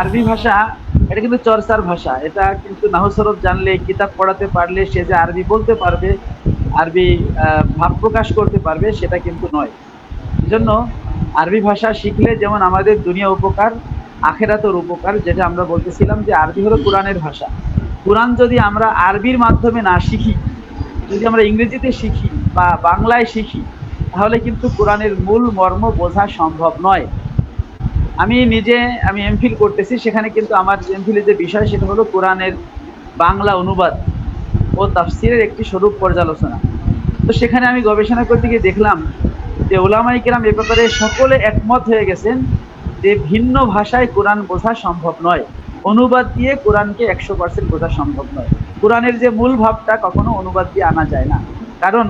আরবি ভাষা, এটা কিন্তু চর্চার ভাষা। এটা কিন্তু নাহসরফ জানলে, কিতাব পড়াতে পারলে সে যে আরবি বলতে পারবে, আরবি ভাব প্রকাশ করতে পারবে, সেটা কিন্তু নয়। এজন্য আরবি ভাষা শিখলে যেমন আমাদের দুনিয়া উপকার, আখেরাতর উপকার, যেটা আমরা বলতেছিলাম যে আরবি হলো কোরআনের ভাষা। কোরআন যদি আমরা আরবির মাধ্যমে না শিখি, যদি আমরা ইংরেজিতে শিখি বা বাংলায় শিখি, তাহলে কিন্তু কোরআনের মূল মর্ম বোঝা সম্ভব নয়। আমি নিজে, আমি এমফিল করতেছি। সেখানে কিন্তু আমার এমফিলের যে বিষয়, সেটা হলো কোরআনের বাংলা অনুবাদ ও তাফসিরের একটি স্বরূপ পর্যালোচনা। তো সেখানে আমি গবেষণা করতে গিয়ে দেখলাম যে ওলামাই কিরাম এ ব্যাপারে সকলে একমত হয়ে গেছেন যে ভিন্ন ভাষায় কোরআন বোঝা সম্ভব নয়। অনুবাদ দিয়ে কোরআনকে একশো পার্সেন্ট বোঝা সম্ভব নয়। কোরআনের যে মূল ভাবটা, কখনো অনুবাদ দিয়ে আনা যায় না। কারণ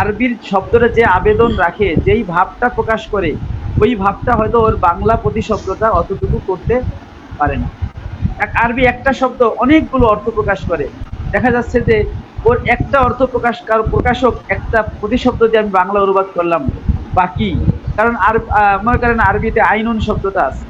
আরবির শব্দটা যে আবেদন রাখে, যেই ভাবটা প্রকাশ করে ওই ভাবটা হয়তো ওর বাংলা প্রতিশব্দটা অতটুকু করতে পারে না। এক আরবি একটা শব্দ অনেকগুলো অর্থ প্রকাশ করে। দেখা যাচ্ছে যে ওর একটা অর্থ প্রকাশ কার- প্রকাশক একটা প্রতিশব্দ দিয়ে আমি বাংলা অনুবাদ করলাম, বাকি। কারণ আর মনে করেন আরবিতে আইনুন শব্দটা আছে।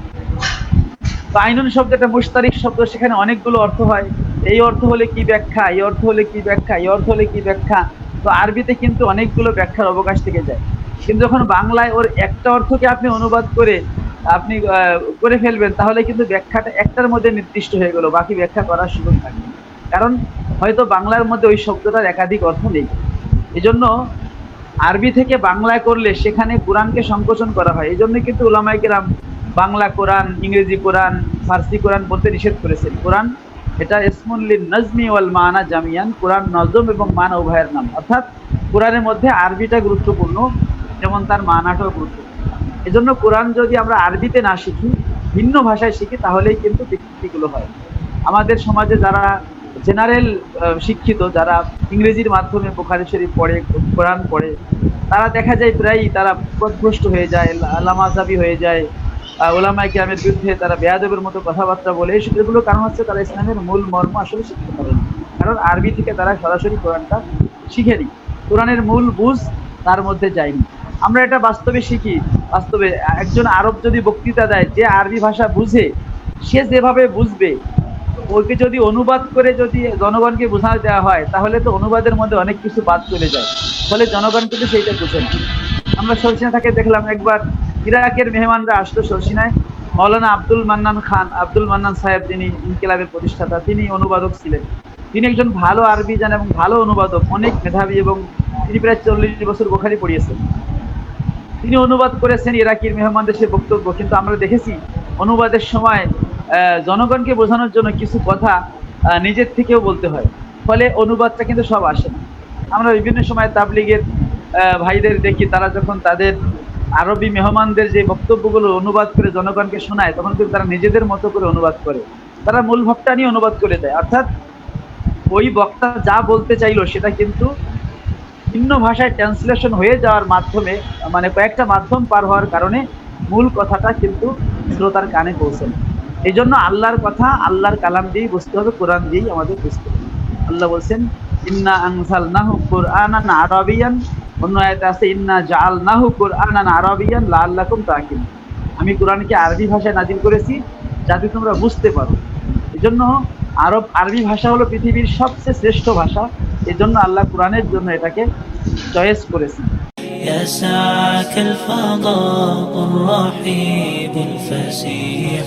তো আইনুন শব্দটা মুস্তারিক শব্দ, সেখানে অনেকগুলো অর্থ হয়। এই অর্থ হলে কি ব্যাখ্যা? এই অর্থ হলে কি ব্যাখ্যা? এই অর্থ হলে কি ব্যাখ্যা? তো আরবিতে কিন্তু অনেকগুলো ব্যাখ্যার অবকাশ থেকে যায়। কিন্তু যখন বাংলায় ওর একটা অর্থকে আপনি অনুবাদ করে আপনি করে ফেলবেন, তাহলে কিন্তু ব্যাখ্যাটা একটার মধ্যে নির্দিষ্ট হয়ে গেল, বাকি ব্যাখ্যা করার সুযোগ থাকে কারণ হয়তো বাংলার মধ্যে ওই শব্দটার একাধিক অর্থ নেই। এজন্য আরবি থেকে বাংলায় করলে সেখানে কোরআনকে সংকোচন করা হয়। এই জন্য কিন্তু ওলামাই কেরাম বাংলা কোরআন, ইংরেজি কোরআন, ফার্সি কোরআন বলতে নিষেধ করেছেন। কোরআন, এটা ইসমুল্লিন নজমি ওয়াল মানা জামিয়ান, কোরআন নজম এবং মানা উভয়ের নাম। অর্থাৎ কোরআনের মধ্যে আরবিটা গুরুত্বপূর্ণ। যেমন তার মানাটাও গুরুত্বপূর্ণ এজন্য কোরআন যদি আমরা আরবিতে না শিখি ভিন্ন ভাষায় শিখি তাহলেই কিন্তু বিকৃতিগুলো হয়। আমাদের সমাজে যারা জেনারেল শিক্ষিত যারা ইংরেজির মাধ্যমে বোখারি শরীফ পড়ে কোরআন পড়ে তারা দেখা যায় প্রায়ই তারা পথভ্রষ্ট হয়ে যায় লামাজাবি হয়ে যায় আহ, ওলামায়ে কিরামের বিরুদ্ধে তারা বেয়াদবের মতো কথাবার্তা বলে। এই এগুলো কারণ হচ্ছে তারা ইসলামের মূল মর্ম আসলে শিখতে পারে না। কারণ আরবি থেকে তারা সরাসরি কোরআনটা শিখেনি কোরআনের মূল বুঝ তার মধ্যে যায়নি। আমরা এটা বাস্তবে শিখি। বাস্তবে একজন আরব যদি বক্তৃতা দেয়, যে আরবি ভাষা বুঝে, সে যেভাবে বুঝবে, ওকে যদি অনুবাদ করে যদি জনগণকে বোঝানো দেওয়া হয়, তাহলে তো অনুবাদের মধ্যে অনেক কিছু বাদ চলে যায়। ফলে জনগণ কিন্তু সেইটা বুঝে না। আমরা সরসিনা থেকে দেখলাম একবার, ইরাকের মেহমানরা আসতো সরসিনায় মৌলানা আব্দুল মান্নান খান, আব্দুল মান্নান সাহেব যিনি ইনকিলাবের প্রতিষ্ঠাতা, তিনি অনুবাদক ছিলেন। তিনি একজন ভালো আরবি জান এবং ভালো অনুবাদক, অনেক মেধাবী এবং তিনি প্রায় চল্লিশ বছর বোখারি পড়িয়েছেন। তিনি অনুবাদ করেছেন ইরাকির মেহমানদের সে বক্তব্য, কিন্তু আমরা দেখেছি অনুবাদের সময় জনগণকে বোঝানোর জন্য কিছু কথা নিজের থেকেও বলতে হয়। ফলে অনুবাদটা কিন্তু সব আসে না। আমরা বিভিন্ন সময় তাবলিগের ভাইদের দেখি, তারা যখন তাদের আরবি মেহমানদের যে বক্তব্যগুলো অনুবাদ করে জনগণকে শোনায়, তখন কিন্তু তারা নিজেদের মতো করে অনুবাদ করে। তারা মূল ভাবটা নিয়ে অনুবাদ করে দেয়। অর্থাৎ ওই বক্তা যা বলতে চাইলো, সেটা কিন্তু ভিন্ন ভাষায় ট্রান্সলেশন হয়ে যাওয়ার মাধ্যমে মানে কয়েকটা মাধ্যম পার হওয়ার কারণে মূল কথাটা কিন্তু শ্রোতার কানে পৌঁছে না এই জন্য আল্লাহর কথা, আল্লাহর কালাম দিয়েই বুঝতে হবে, কোরআন দিয়েই আমাদের বুঝতে হবে। আল্লাহ বলছেন, ইন্না আনসাল নাহু কোরআনান আরবিয়ান। অন্য আয়াতে আছে, ইন্না জাল নাহু কোরআনান আরবিয়ান লাআল্লাকুম তাকিন আমি কোরআনকে আরবি ভাষায় নাজিল করেছি, যাতে তোমরা বুঝতে পারো। এই জন্য আরব, আরবি ভাষা হলো পৃথিবীর সবচেয়ে শ্রেষ্ঠ ভাষা। এই জন্য আল্লাহ কোরআনের জন্য এটাকে চয়েস করেছেন يسعك الفضاء الرحيب الفسيح